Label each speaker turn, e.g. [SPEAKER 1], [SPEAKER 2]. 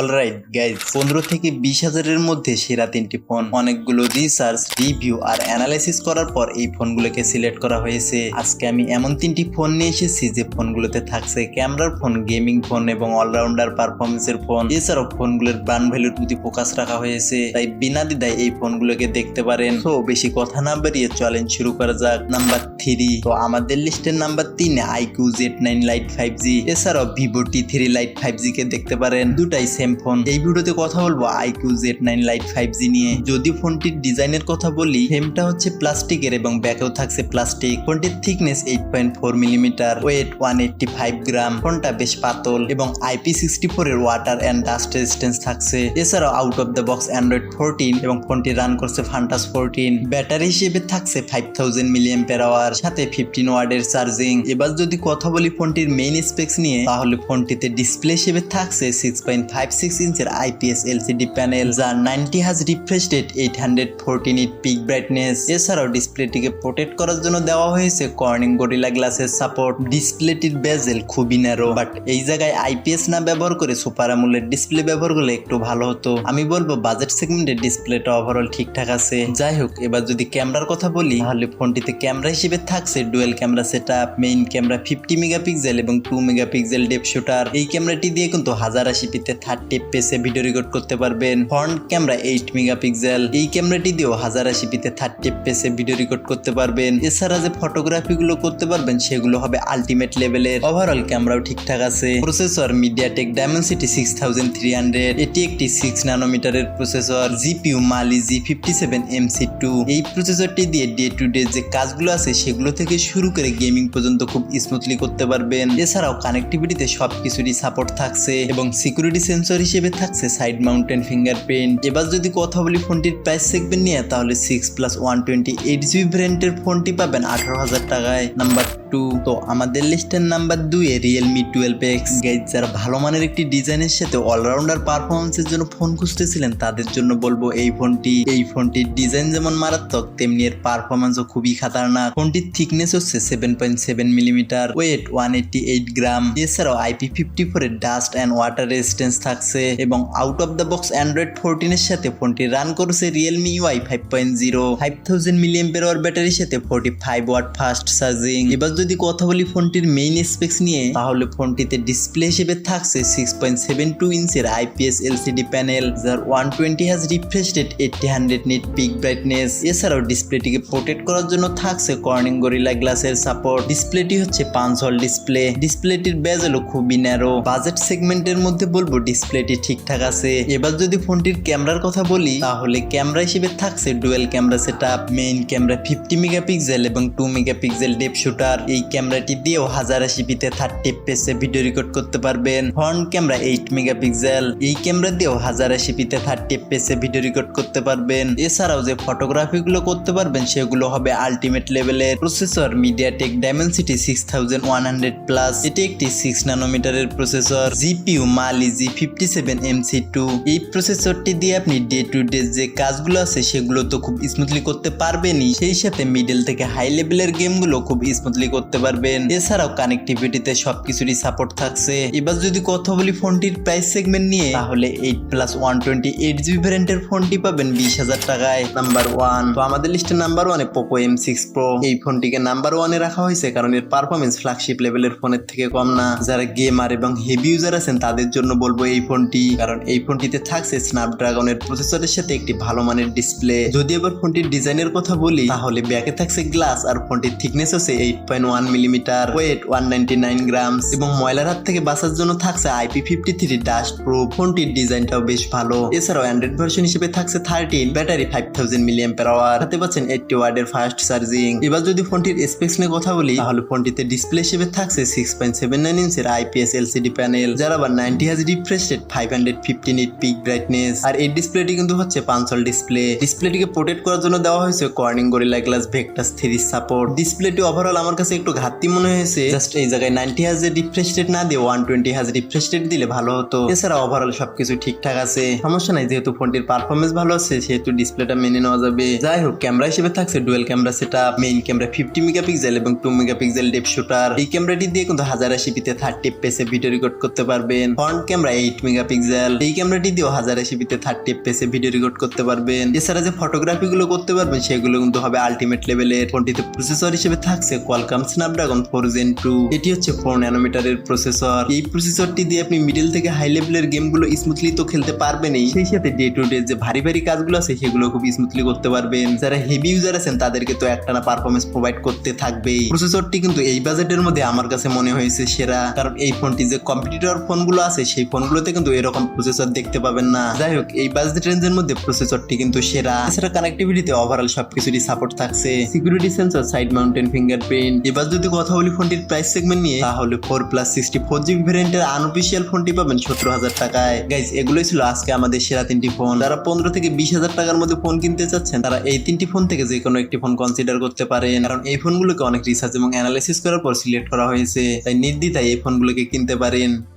[SPEAKER 1] Alright guys পনেরো থেকে বিশ হাজারের মধ্যে সেরা তিনটি ফোন অনেকগুলো রিসার্চ রিভিউ আর অ্যানালাইসিস করার পর এই ফোনগুলোকে সিলেক্ট করা হয়েছে। আজকে আমি এমন তিনটি ফোন নিয়ে এসেছি যে ফোনগুলোতে থাকছে ক্যামেরার ফোন গেমিং ফোন এবং অলরাউন্ডার পারফরমেন্সের ফোন এছাড়াও ফোনগুলোর ব্র্যান্ড ভ্যালুর প্রতি ফোকাস রাখা হয়েছে। তাই বিনা দ্বিধায় এই ফোনগুলোকে দেখতে পারেন। তো বেশি কথা না বেরিয়ে চ্যালেঞ্জ শুরু করা যাক। নাম্বার থ্রি তো আমাদের লিস্টের নাম্বার তিনে iQOO Z nine lite five G এছাড়াও Vivo T three lite five G কে দেখতে পারেন। দুটাই সেম ফোন এই ভিডিওতে কথা বলব iQOO Z nine lite five G নিয়ে। যদি ফোনটির ডিজাইনের কথা বলি, ফ্রেমটা হচ্ছে প্লাস্টিকের এবং ব্যাকেও থাকছে প্লাস্টিক। ফোনটির thickness eight point four millimetre weight one eighty five gram ফোনটা বেশ পাতল এবং আইপি সিক্সটি ফোর এর ওয়াটার অ্যান্ড ডাস্ট রেজিস্ট্যান্স থাকছে। এছাড়াও out of the box Android fourteen এবং ফোনটি রান করছে ফান্টাস ফোরটিন ব্যাটারি হিসেবে থাকছে ফাইভ থাউজেন্ড মিলিয়ন আওয়ার সাথে ফিফটিন ওয়ার্ডের চার্জিং এবার যদি কথা বলি ফোনটির মেইন স্পেক্স নিয়ে, তাহলে ফোনটিতে ডিসপ্লে হিসেবে থাকছে সিক্স পয়েন্ট ফাইভ সিক্স ইঞ্চের আইপিএস এলসিডি প্যানেল যা নাইনটি হাজ refresh rate eight hundred fourteen it peak brightness এছাড়াও ডিসপ্লেটিকে প্রোটেক্ট করার জন্য দেওয়া হয়েছে কর্নিং গরিলা গ্লাসের সাপোর্ট ডিসপ্লেটির বেজেল খুবই ন্যারো বাট এই জায়গায় আইপিএস না ব্যবহার করে সুপার আমুলের ডিসপ্লে ব্যবহার করলে একটু ভালো হতো। আমি বলব বাজেট সেগমেন্টের ডিসপ্লেটা ওভারঅল ঠিকঠাক আছে। যাই হোক, এবার যদি ক্যামেরার কথা বলি, তাহলে ফোনটিতে ক্যামেরা হিসেবে থাকছে dual camera set main camera fifty megapixel এবং টু মেগাপিক্সেল ডেপ শুটার এই ক্যামেরাটি দিয়ে কিন্তু হাজার আশি পিতে থার্টি পেসে ভিডিও রেকর্ড করতে পারবেন। Front camera eight megapixel. এই ক্যামেরাটি দিয়েও হাজার আশি পিতে থার্টি পেসে ভিডিও রেকর্ড করতে পারবেন। এছাড়া যে ফটোগ্রাফি গুলো করতে পারবেন, সেগুলো হবে আলটিমেট লেভেলের ওভারঅল ক্যামেরাও ঠিকঠাক আছে। Processor MediaTek Dimensity six thousand three hundred এটি একটি six ন্যানোমিটারের processor GPU Mali G fifty seven MC two এই প্রসেসরটি দিয়ে ডে টু ডে যে কাজগুলো আছে, সেগুলো থেকে শুরু করে গেমিং পর্যন্ত খুব স্মুথলি করতে পারবেন। এছাড়াও কানেক্টিভিটিতে সবকিছুরই সাপোর্ট থাকছে এবং সিকিউরিটি সেন্সর হিসেবে থাকছে সাইড মাউন্টেন ফিঙ্গারপ্রিন্ট এবার যদি কথা বলি ফোনটির প্রাইস সেগমেন্ট নিয়ে, তাহলে six plus one twenty eight GB ভ্যারিয়েন্টের ফোনটি পাবেন আঠারো হাজার টাকায়। নাম্বার টু তো আমাদের লিস্টের নাম্বার দুয়ে রিয়েলমি টুয়েলভ এক্স গাইজ যারা ভালো মানের একটি ডিজাইনের সাথে অলরাউন্ডার পারফরমেন্সের জন্য ফোন খুঁজতেছিলেন, তাদের জন্য বলব এই ফোনটি। এই ফোনটির ডিজাইন যেমন মারাত্মক, তেমনি এর পারফরমেন্সও খুবই খাতারনাক। ফোনটির থিকনেস হচ্ছে seven point seven millimetre weight one eighty eight gram এছাড়াও আইপি ফিফটি ফোর এর ডাস্ট অ্যান্ড ওয়াটার রেজিস্ট্যান্স থাকছে এবং out of the box Android ফোরটিনের সাথে ফোনটি রান করছে Realme UI five point zero five thousand million per ব্যাটারির সাথে forty five watt fast charging এবার যদি কথা বলি ফোনটির মেইন স্পেক্স নিয়ে, তাহলে ফোনটিতে ডিসপ্লে হিসেবে থাকছে সিক্স পয়েন্ট সেভেন টু ইঞ্চের আইপিএস এলসিডি প্যানেল যার ওয়ান টোয়েন্টি হাজ refresh rate hundred nit peak brightness এছাড়াও ডিসপ্লেটিকে প্রোটেক্ট করার জন্য থাকছে কর্নিং গরিলা গ্লাসের সাপোর্ট ডিসপ্লেটি হচ্ছে পাঁচ হল ডিসপ্লে ডিসপ্লেটির বেজেলও খুবই ন্যারো বাজেট সেগমেন্টের মধ্যে বলব ডিসপ্লেটি ঠিকঠাক আছে? এবার যদি ফোনটির ক্যামেরার কথা বলি, তাহলে ক্যামেরা হিসেবে থাকছে dual camera set up main camera fifty megapixel এবং টু মেগাপিক্সেল ডেপ শুটার। এই ক্যামেরাটি দিয়েও হাজার আশি পিতে থার্টি পেসে ভিডিও রেকর্ড করতে পারবেন। Front camera eight megapixel. এই ক্যামেরা দিয়েও হাজার আশি পিতে থার্টি পেসে ভিডিও রেকর্ড করতে পারবেন। এছাড়াও যে ফটোগ্রাফি গুলো করতে পারবেন, সেগুলো হবে আলটিমেট লেভেলের। Processor MediaTek Dimensity six thousand one hundred plus এটি একটি six ন্যানোমিটারের processor. GPU Mali G fifty seven MC two এই প্রসেসরটি দিয়ে আপনি ডে টু ডে যে কাজগুলো আছে, সেগুলো তো খুব স্মুথলি করতে পারবেনই। সেই সাথে মিডল থেকে হাই লেভেলের গেমগুলো খুব স্মুথলি করতে পারবেন। এছাড়াও কানেক্টিভিটিতে সবকিছুরই সাপোর্ট থাকছে। এবার যদি কথা বলি ফোনটির প্রাইস সেগমেন্ট নিয়ে, তাহলে eight plus one twenty eight GB ভ্যারিয়েন্টের ফোনটি পাবেন বিশ হাজার টাকায়। নাম্বার ওয়ান তো আমাদের লিস্টে নাম্বার ওয়ানে পোকো এম সিক্স প্রো এই ফোনটিকে নাম্বার ওয়ানে রাখা হয়েছে কারণ এর পারফরমেন্স ফ্ল্যাগশিপ লেভেলের ফোনের থেকে কম না। যারা গেমার এবং হেভি ইউজার আছেন, তাদের জন্য বলব এই ফোনটি, কারণ এই ফোনটিতে থাকছে স্ন্যাপড্রাগনের প্রসেসরের সাথে একটি ভালো মানের ডিসপ্লে যদি এবার ফোনটির ডিজাইনের কথা বলি, তাহলে ব্যাকে থাকছে গ্লাস আর ফোনটির থিকনেস হচ্ছে eight point one millimetre weight one ninety nine grams এবং ময়লার হাত থেকে বাঁচার জন্য থাকছে IP fifty three dust proof ফোনটির ডিজাইনটাও বেশ ভালো। এছাড়াও অ্যান্ড্রয়েড ভার্সন হিসেবে থাকছে thirteen battery five thousand million per hour হাতে পাচ্ছেন এইটটি ওয়ার্ডের ফাস্ট চার্জিং এবার যদি ফোনটির স্পেক্স নিয়ে কথা বলি, তাহলে ফোনটিতে ডিসপ্লে হিসেবে থাকছে সিক্স পয়েন্ট সেভেন নাইন ইঞ্চের আইপিএস এলসিডি প্যানেল যারা আবার নাইনটি হাজ refresh five hundred fifteen nit peak brightness আর এই ডিসপ্লেটি কিন্তু হচ্ছে পাঁচল ডিসপ্লে ডিসপ্লেটিকে প্রোটেক্ট করার জন্য দেওয়া হয়েছে Corning Gorilla Glass Victus three support ডিসপ্লেটি overall আমার কাছে একটু ঘাটতি মনে হয়েছে। জাস্ট এই জায়গায় নাইনটি হাজ রিফ্রেশ রেট না দিয়ে ওয়ান টোয়েন্টি হাজ রিফ্রেশ রেট দিলে ভালো হতো। এছাড়া ওভারঅল সবকিছু ঠিকঠাক আছে। সমস্যা নাই, যেহেতু ফোনটির পারফরমেন্স ভালো আছে, সেহেতু ডিসপ্লেটা মেনে নেওয়া যাবে। যাই হোক ক্যামেরা হিসেবে থাকছে ডুয়েল ক্যামেরা সেটা মেইন ক্যামেরা ফিফটি মেগাপিক্সেল এবং টু মেগাপিক্সেল ডেপ শুটার এই ক্যামেরাটি দিয়ে কিন্তু হাজার আশি পিতে থার্টি পেসে ভিডিও রেকর্ড করতে পারবেন। ফ্রন্ট ক্যামেরা এইট মেগাপিক্সেল এই ক্যামেরাটি দিয়েও হাজার এসিপিতে থার্টি এফপিএস ভিডিও রেকর্ড করতে পারবেন। এছাড়া যে ফটোগ্রাফি গুলো করতে পারবেন, সেগুলো কিন্তু হবে আলটিমেট লেভেলের ফোনটিতে প্রসেসর হিসেবে থাকছে Qualcomm Snapdragon four gen two এটি হচ্ছে ফোর ন্যানোমিটারের প্রসেসর এই প্রসেসরটি দিয়ে আপনি মিডিল থেকে হাই লেভেলের গেমগুলো স্মুথলি তো খেলতে পারবেনই। সেই সাথে ডে টু ডে যে ভারী ভারী কাজগুলো আছে, সেগুলো খুব স্মুথলি করতে পারবেন। যারা হেভি ইউজার আছেন, তাদেরকে তো একটানা পারফরমেন্স প্রোভাইড করতে থাকবেই। প্রসেসরটি কিন্তু এই বাজেটের মধ্যে আমার কাছে মনে হয়েছে সেরা। কারণ এই ফোনটি যে কম্পিটিটর ফোনগুলো আছে, সেই ফোনগুলোতে কিন্তু এরকম প্রসেসর দেখতে পাবেন না। যাই হোক এই বাজেট রেঞ্জের মধ্যে প্রসেসরটি কিন্তু সেরা। এছাড়া কানেক্টিভিটিতে ওভারঅল সবকিছুরই সাপোর্ট থাকছে। Security sensor side mounted fingerprint এবার যদি কথা বলি ফোনটির প্রাইস সেগমেন্ট নিয়ে, তাহলে four plus sixty four GB ভ্যারিয়েন্টের unofficial ফোনটি পাবেন সতেরো হাজার টাকায়। গাইজ এগুলোই ছিল আজকে আমাদের সেরা তিনটি ফোন যারা পনেরো থেকে বিশ হাজার টাকার মধ্যে ফোন কিনতে চাচ্ছেন, তারা এই তিনটি ফোন থেকে যে কোনো একটি ফোন কনসিডার করতে পারেন। কারণ এই ফোনগুলোকে অনেক রিসার্চ এবং অ্যানালাইসিস করার পর সিলেক্ট করা হয়েছে। তাই নির্দ্বিধায় এই ফোনগুলোকে কিনতে পারেন।